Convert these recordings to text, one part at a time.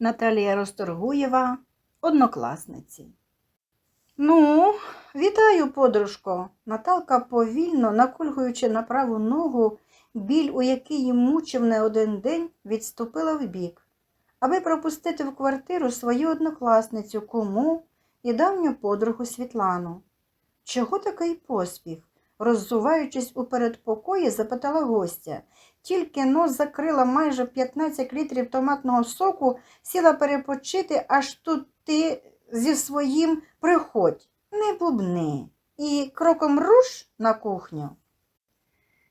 Наталія Розторгуєва, однокласниці. Ну, вітаю, подружко. Наталка повільно, накульгуючи на праву ногу, біль, у який її мучив не один день, відступила вбік, аби пропустити в квартиру свою однокласницю, кому і давню подругу Світлану. Чого такий поспіх? роззуваючись у передпокої, запитала гостя. Тільки нос закрила майже 15 літрів томатного соку, сіла перепочити, аж тут ти зі своїм приходь, не бубни. І кроком руш на кухню.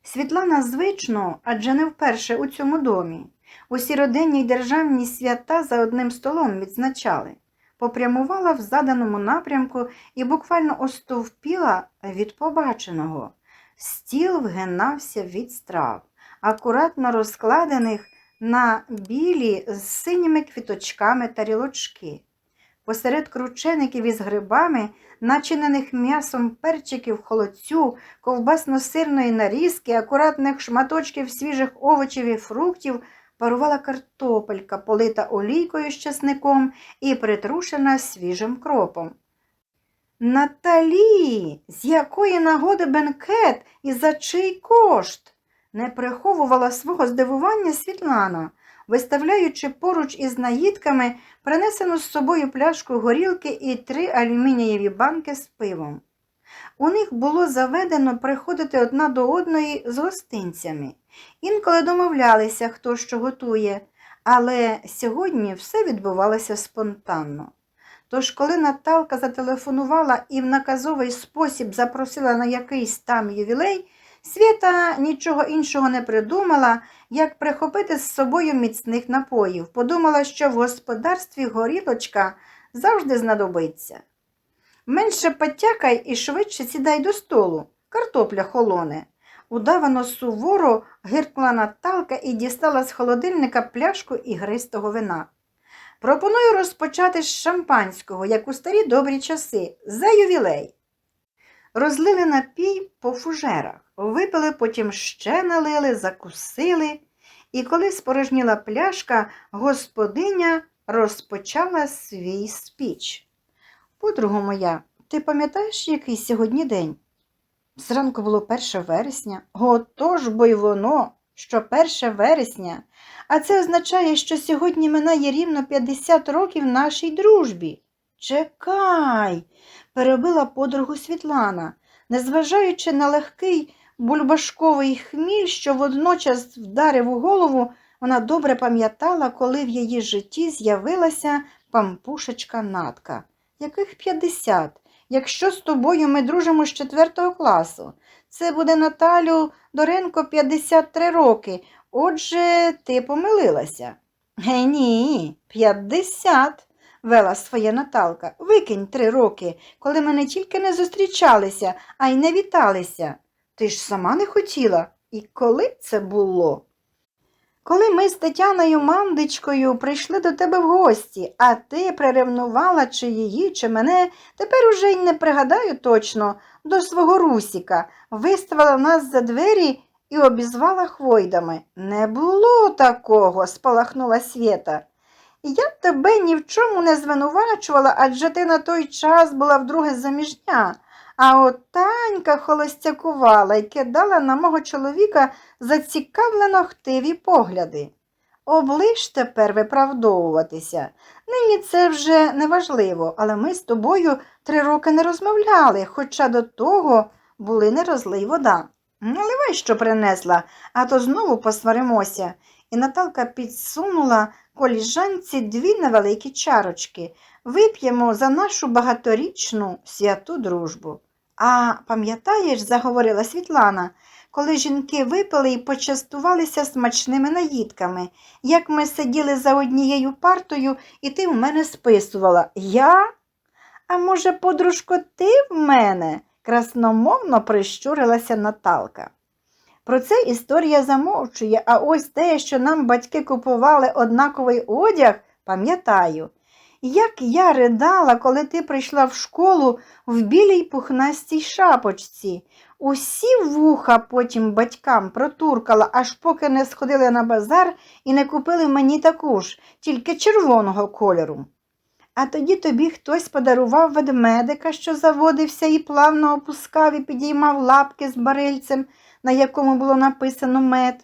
Світлана звично, адже не вперше у цьому домі. Усі родинні й державні свята за одним столом відзначали. Попрямувала в заданому напрямку і буквально остовпіла від побаченого. Стіл вгинався від страв, акуратно розкладених на білі з синіми квіточками тарілочки. Посеред кручеників із грибами, начинених м'ясом перчиків холодцю, ковбасно-сирної нарізки, акуратних шматочків свіжих овочів і фруктів, парувала картопелька, полита олійкою з часником і притрушена свіжим кропом. Наталі, з якої нагоди бенкет і за чий кошт? Не приховувала свого здивування Світлана, виставляючи поруч із наїдками принесену з собою пляшку горілки і три алюмінієві банки з пивом. У них було заведено приходити одна до одної з гостинцями. Інколи домовлялися, хто що готує, але сьогодні все відбувалося спонтанно. Тож, коли Наталка зателефонувала і в наказовий спосіб запросила на якийсь там ювілей, Свята нічого іншого не придумала, як прихопити з собою міцних напоїв. Подумала, що в господарстві горілочка завжди знадобиться. Менше потякай і швидше сідай до столу. Картопля холоне. Удавано суворо гиркнула Наталка і дістала з холодильника пляшку ігристого вина. Пропоную розпочати з шампанського, як у старі добрі часи, за ювілей. Розлили напій по фужерах, випили, потім ще налили, закусили, і коли спорожніла пляшка, господиня розпочала свій спіч. Подруга моя, ти пам'ятаєш, який сьогодні день? Зранку було 1 вересня. Отож бо й воно, що 1 вересня. А це означає, що сьогодні минає рівно 50 років нашій дружбі. Чекай, перебила подругу Світлана, незважаючи на легкий бульбашковий хміль, що водночас вдарив у голову, вона добре пам'ятала, коли в її житті з'явилася пампушечка Натка. Яких 50? Якщо з тобою ми дружимо з 4 класу. Це буде Наталю Доренко 53 роки. Отже, ти помилилася. Ге ні, 50 вела своя Наталка. Викинь три роки, коли ми не тільки не зустрічалися, а й не віталися. Ти ж сама не хотіла. І коли це було? Коли ми з Тетяною Мандичкою прийшли до тебе в гості, а ти приревнувала чи її, чи мене, тепер уже й не пригадаю точно, до свого Русіка, виставила нас за двері і обізвала хвойдами. Не було такого, спалахнула Свєта. Я тебе ні в чому не звинувачувала, адже ти на той час була вдруге заміжня. А от Танька холостякувала і кидала на мого чоловіка зацікавлено хтиві погляди. Оближ тепер виправдовуватися. Нині це вже неважливо, але ми з тобою три роки не розмовляли, хоча до того були не розлий вода. Наливай, що принесла, а то знову посваримося. І Наталка підсунула коліжанці дві невеликі чарочки. Вип'ємо за нашу багаторічну святу дружбу. А пам'ятаєш, заговорила Світлана, коли жінки випили і почастувалися смачними наїдками, як ми сиділи за однією партою, і ти в мене списувала. Я? А може, подружко, ти в мене? красномовно прищурилася Наталка. Про це історія замовчує, а ось те, що нам батьки купували однаковий одяг, пам'ятаю. Як я ридала, коли ти прийшла в школу в білій пухнастій шапочці. Усі вуха потім батькам протуркала, аж поки не сходили на базар і не купили мені таку ж, тільки червоного кольору. А тоді тобі хтось подарував ведмедика, що заводився і плавно опускав і підіймав лапки з барильцем, на якому було написано мед.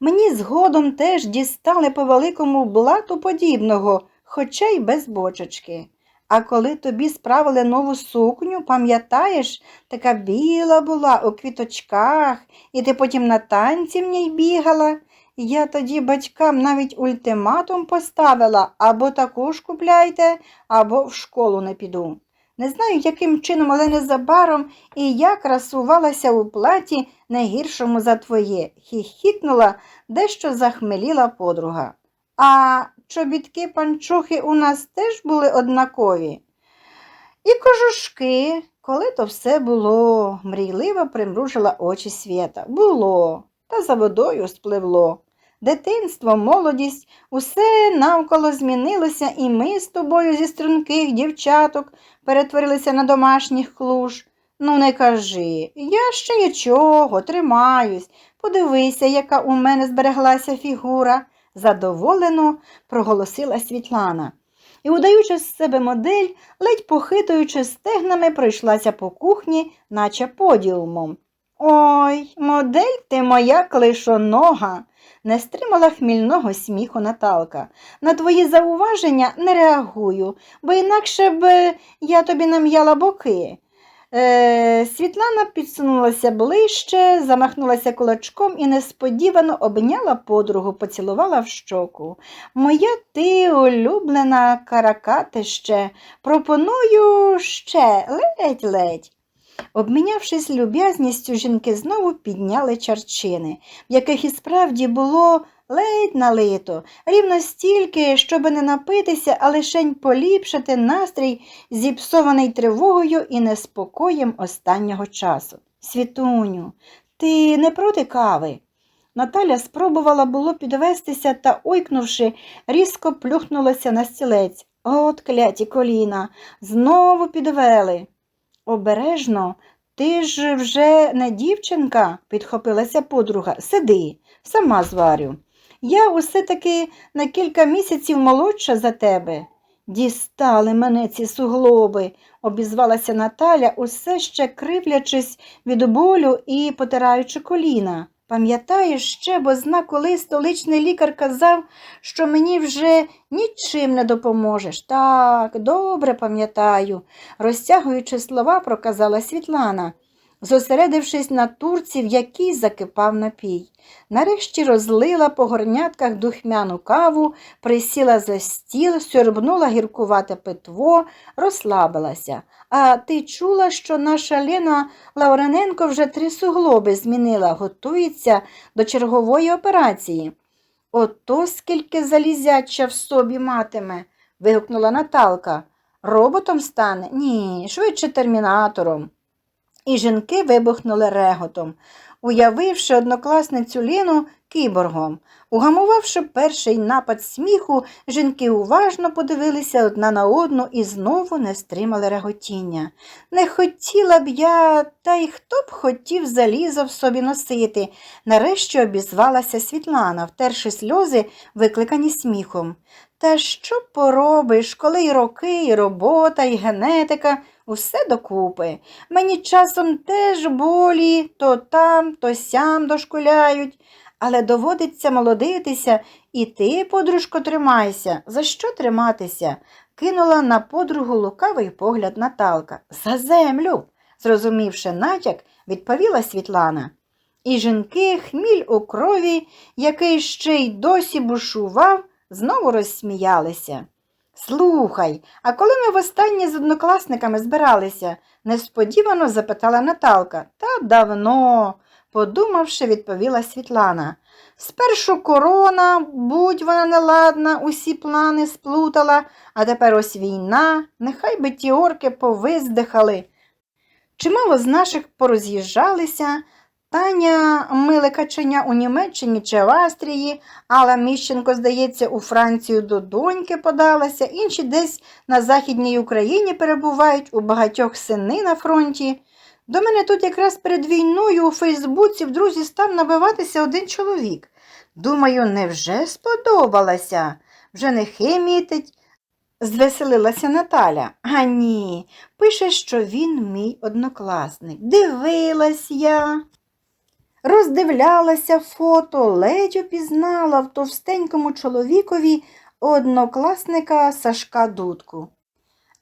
Мені згодом теж дістали по великому блату подібного, хоча й без бочечки. А коли тобі справили нову сукню, пам'ятаєш, така біла була у квіточках, і ти потім на танці в ній бігала. Я тоді батькам навіть ультиматум поставила або таку ж купляйте, або в школу не піду. Не знаю, яким чином, але незабаром і я красувалася у платі не гіршому за твоє, хіхікнула, дещо захмеліла подруга. А чобітки панчохи у нас теж були однакові. І кожушки, коли то все було, мрійливо примружила очі свята. Було, та за водою спливло. Дитинство, молодість, усе навколо змінилося, і ми з тобою зі струнких дівчаток перетворилися на домашніх клуж. Ну, не кажи, я ще нічого, тримаюсь. Подивися, яка у мене збереглася фігура, задоволено проголосила Світлана. І, удаючи з себе модель, ледь похитуючи стегнами, пройшлася по кухні, наче подіумом. Ой, модель ти моя клишонога, не стримала хмільного сміху Наталка. На твої зауваження не реагую, бо інакше б я тобі нам'яла боки. Е, Світлана підсунулася ближче, замахнулася кулачком і несподівано обняла подругу, поцілувала в щоку. Моя ти улюблена каракатище, пропоную ще ледь-ледь. Обмінявшись люб'язністю, жінки знову підняли чарчини, в яких і справді було ледь налито, рівно стільки, щоб не напитися, а лишень поліпшити настрій, зіпсований тривогою і неспокоєм останнього часу. Світуню, ти не проти кави? Наталя спробувала було підвестися та, ойкнувши, різко плюхнулася на стілець. От кляті коліна, знову підвели. Обережно, ти ж вже не дівчинка, підхопилася подруга. Сиди, сама зварю. Я усе таки на кілька місяців молодша за тебе. Дістали мене ці суглоби, обізвалася Наталя, усе ще кривлячись від болю і потираючи коліна. Пам'ятаєш ще, бо зна, коли столичний лікар казав, що мені вже нічим не допоможеш. Так, добре пам'ятаю, розтягуючи слова, проказала Світлана, зосередившись на турці, в якій закипав напій. Нарешті розлила по горнятках духмяну каву, присіла за стіл, сьорбнула гіркувате питво, розслабилася. А ти чула, що наша Лена Лаврененко вже три суглоби змінила, готується до чергової операції. Ото скільки залізяча в собі матиме, вигукнула Наталка. Роботом стане? Ні, швидше термінатором. І жінки вибухнули реготом, уявивши однокласницю Ліну кіборгом. Угамувавши перший напад сміху, жінки уважно подивилися одна на одну і знову не стримали реготіння. Не хотіла б я, та й хто б хотів залізо в собі носити. Нарешті обізвалася Світлана, втерши сльози, викликані сміхом. Та що поробиш, коли й роки, і робота, і генетика, усе докупи. Мені часом теж болі то там, то сям дошкуляють, але доводиться молодитися, і ти, подружко, тримайся. За що триматися? кинула на подругу лукавий погляд Наталка. За землю, зрозумівши натяк, відповіла Світлана. І жінки, хміль у крові, який ще й досі бушував, знову розсміялися. Слухай, а коли ми востаннє з однокласниками збиралися? несподівано запитала Наталка. Та давно, подумавши, відповіла Світлана. Спершу корона, будь вона неладна, усі плани сплутала, а тепер ось війна, нехай би ті орки повиздихали. Чимало з наших пороз'їжджалися. Таня миле каченя у Німеччині чи в Австрії, Алла Міщенко, здається, у Францію до доньки подалася, інші десь на Західній Україні перебувають, у багатьох сини на фронті. До мене тут якраз перед війною у Фейсбуці в друзі став набиватися один чоловік. Думаю, невже сподобалася? Вже не химітить, звеселилася Наталя. А ні, пише, що він мій однокласник. Дивилась я. Роздивлялася фото, ледь упізнала в товстенькому чоловікові однокласника Сашка Дудку.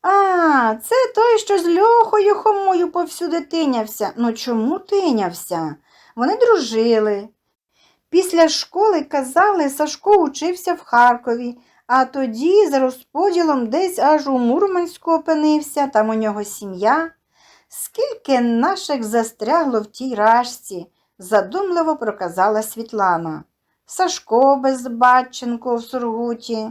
А, це той, що з Льохою Хомою повсюди тинявся. Ну чому тинявся? Вони дружили. Після школи казали, Сашко учився в Харкові, а тоді за розподілом десь аж у Мурманську опинився, там у нього сім'я. Скільки наших застрягло в тій рашці, задумливо проказала Світлана. Сашко Безбатченко в Сургуті,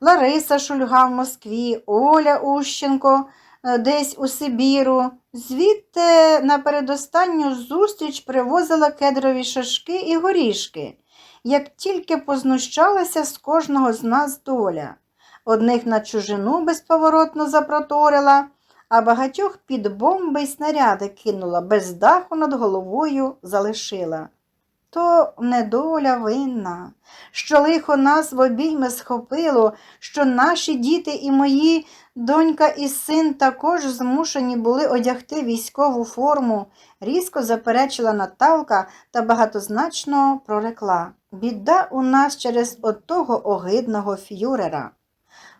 Лариса Шульга в Москві, Оля Ущенко е, десь у Сибіру. Звідти на передостанню зустріч привозила кедрові шашки і горішки, як тільки познущалася з кожного з нас доля. Одних на чужину безповоротно запроторила, а багатьох під бомби й снаряди кинула, без даху над головою залишила. То недоля винна, що лихо нас в обійми схопило, що наші діти і мої донька і син також змушені були одягти військову форму, різко заперечила Наталка та багатозначно прорекла. Біда у нас через отого огидного фюрера.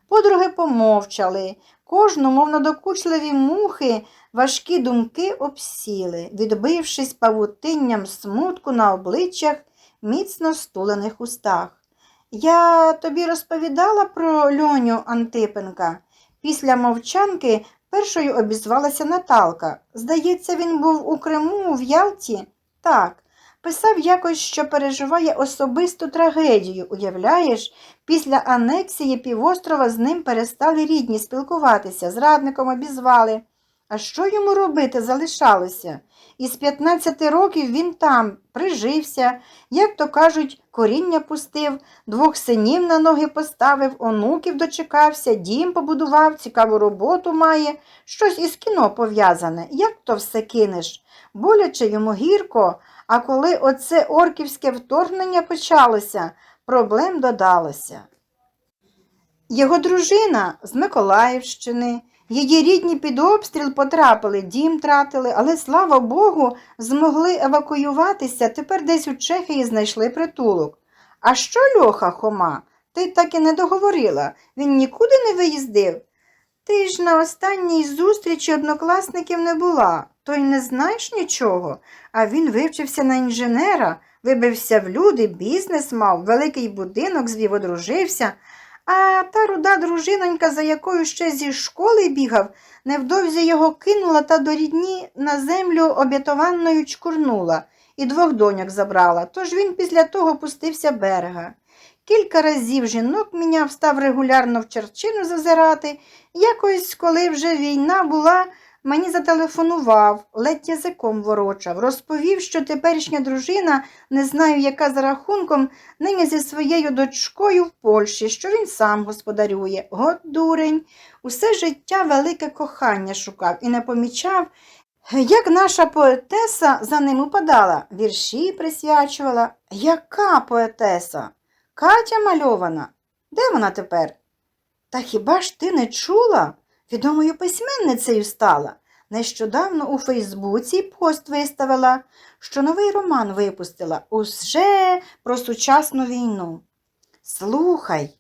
Подруги помовчали, кожну, мов надокучливі мухи, важкі думки обсіли, відбившись павутинням смутку на обличчях, міцно стулених устах. Я тобі розповідала про Льоню Антипенка. Після мовчанки першою обізвалася Наталка. Здається, він був у Криму, в Ялті? Так. Писав якось, що переживає особисту трагедію, уявляєш? Після анексії півострова з ним перестали рідні спілкуватися, зрадником обізвали. А що йому робити залишалося? Із 15 років він там прижився, як то кажуть, коріння пустив, двох синів на ноги поставив, онуків дочекався, дім побудував, цікаву роботу має, щось із кіно пов'язане. Як то все кинеш? Боляче йому гірко, а коли оце орківське вторгнення почалося, проблем додалося. Його дружина з Миколаївщини. Її рідні під обстріл потрапили, дім тратили, але, слава Богу, змогли евакуюватися, тепер десь у Чехії знайшли притулок. А що Льоха Хома? Ти так і не договорила. Він нікуди не виїздив. Ти ж на останній зустрічі однокласників не була, то й не знаєш нічого. А він вивчився на інженера, вибився в люди, бізнес мав, великий будинок звів, одружився. А та руда дружинонька, за якою ще зі школи бігав, невдовзі його кинула та до рідні на землю об'ятованною чкурнула і двох доньок забрала, тож він після того пустився берега. Кілька разів жінок міняв, став регулярно в черчину зазирати. Якось, коли вже війна була, мені зателефонував, ледь язиком ворочав, розповів, що теперішня дружина, не знаю, яка за рахунком, нині зі своєю дочкою в Польщі, що він сам господарює. От дурень, усе життя велике кохання шукав і не помічав, як наша поетеса за ним упадала, вірші присвячувала. Яка поетеса? Катя мальована. Де вона тепер? Та хіба ж ти не чула? Відомою письменницею стала. Нещодавно у Фейсбуці пост виставила, що новий роман випустила уже про сучасну війну. Слухай,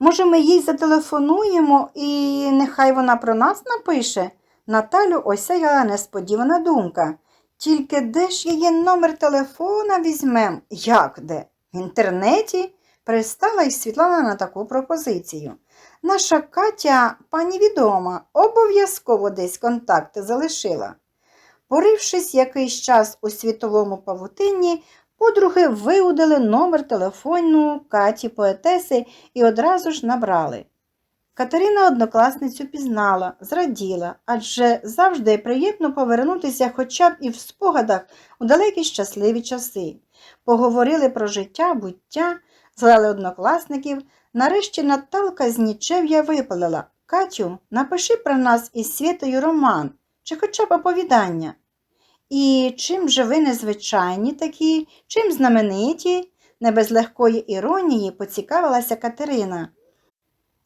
може, ми їй зателефонуємо і нехай вона про нас напише? Наталю осяяла несподівана думка. Тільки де ж її номер телефона візьмем? Як де? В інтернеті? Пристала й Світлана на таку пропозицію. Наша Катя, пані відома, обов'язково десь контакти залишила. Порившись якийсь час у світовому павутинні, подруги виудили номер телефону Каті поетеси і одразу ж набрали. Катерина однокласницю пізнала, зраділа, адже завжди приємно повернутися хоча б і в спогадах у далекі щасливі часи. Поговорили про життя, буття, згадали однокласників. Нарешті Наталка з нічев'я випалила. Катю, напиши про нас із Світою роман. чи хоча б оповідання? І чим же ви незвичайні такі, чим знамениті? Не без легкої іронії поцікавилася Катерина.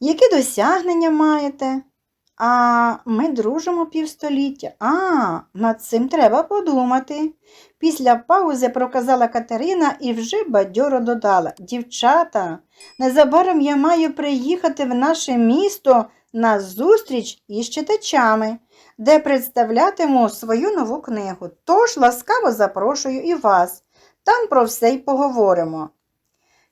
Які досягнення маєте? А ми дружимо півстоліття. А, над цим треба подумати. Після паузи проказала Катерина і вже бадьоро додала. Дівчата, незабаром я маю приїхати в наше місто на зустріч із читачами, де представлятиму свою нову книгу. Тож ласкаво запрошую і вас. Там про все й поговоримо.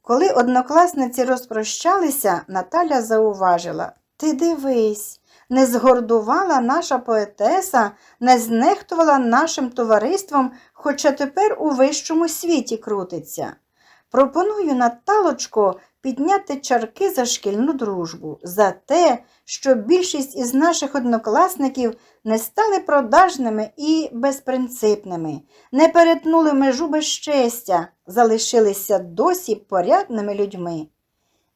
Коли однокласниці розпрощалися, Наталя зауважила Ти дивись, не згордувала наша поетеса, не знехтувала нашим товариством, хоча тепер у вищому світі крутиться. Пропоную, Наталочко, підняти чарки за шкільну дружбу, за те, що більшість із наших однокласників не стали продажними і безпринципними, не перетнули межу безчестя, залишилися досі порядними людьми.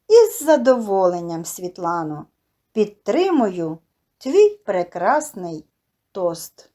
Із задоволенням, Світлано, підтримую твій прекрасний тост.